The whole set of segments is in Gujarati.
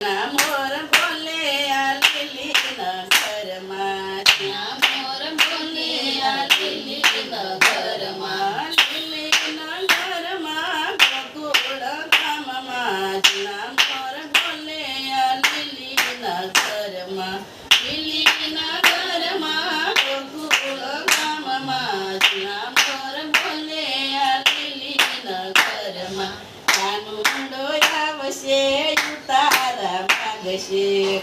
ના મોર માગશે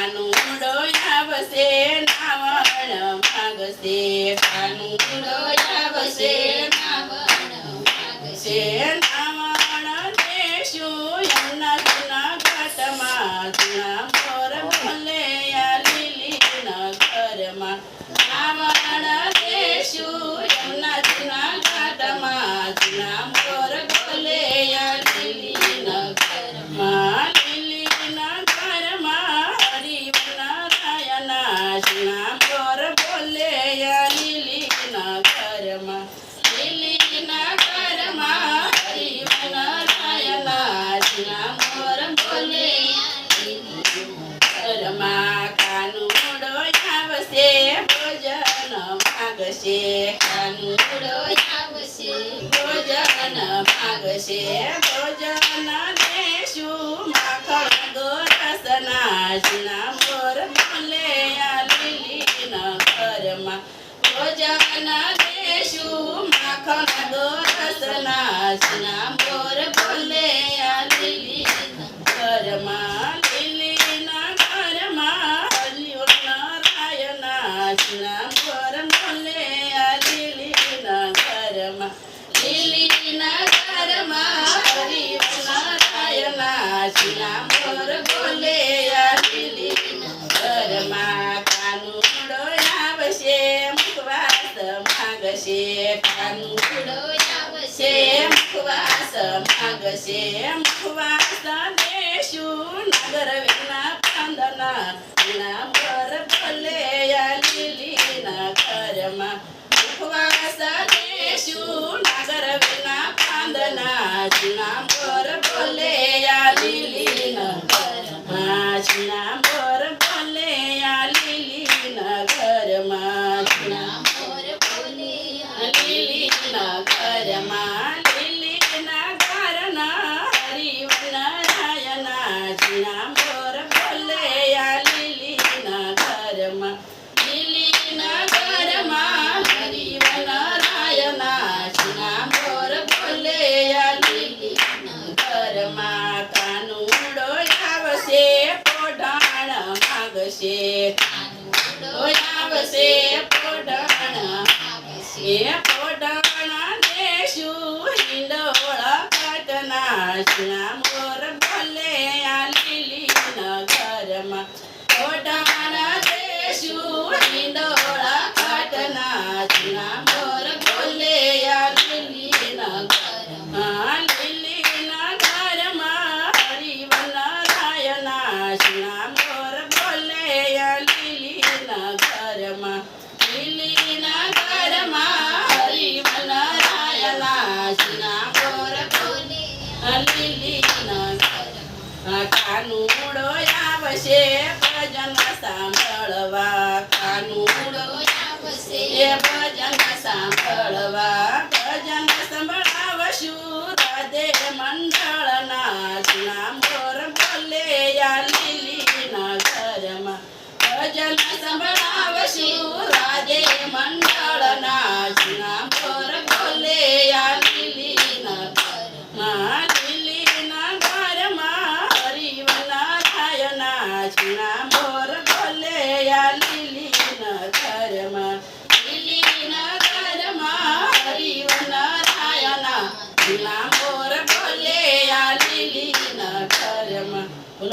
કાનુડો આવશે નાવણ માગશે કાનુડો આવશે નાવણ દેશું યમુના જુના ઘાટમાં જુના મોર બોલે આ લીલી નગરમાં નાવણ દેશું યમુના જુના ઘાટમાં જુના મોર બોલે આ લીલી નગરમાં લીલી નગરમાં હરિવન રાયના શિણા મોર બોલે આ લીલી નગરમાં લીલી નગરમાં હરિવન રાયના શિણા મોર બોલે. ઘરમાં કાનુડો આવશે ભોજન માગશે. કાનુડો ભોજન માગશે. ભોજન દેશું માખણ ગોરસના શિણા મોર બોલે. લીલી નગરમાં ભોજન દેશું માખણ ગોરસના શિણા મોર બોલે આ લીલી નગરમાં લીલી નગરમાં હરિયો નારાયણા શિણા મોર બોલે આ લીલી નગરમાં માગશે કાનુડો આવશે, મુખવાસ માગશે મુખવાસ દેશું, નગર વિના પાંદના વિના મોર બોલે આ લીલી નગરમાં મુખવાસ દેશું નગર વિના પાંદના ચીના લીલી નગરમાં લીલી નગરના હરિવન રાયના ચીના મોર બોલે આ લીલી નગરમાં લીલી નગરમાં હરિવન રાયના ચીના મોર બોલે આ લીલી નગરમાં કાનુડો આવશે પોઢાણ માગશે આવશે પોઢાણ એ પોઢાણા શ્યામ મોર બોલે આ લીલી નગરમાં પોઢાણા દેશું હિંડોળા કાટના ભજન સાંભળવા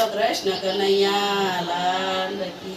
કૃષ્ણ કનૈયા લાલ કી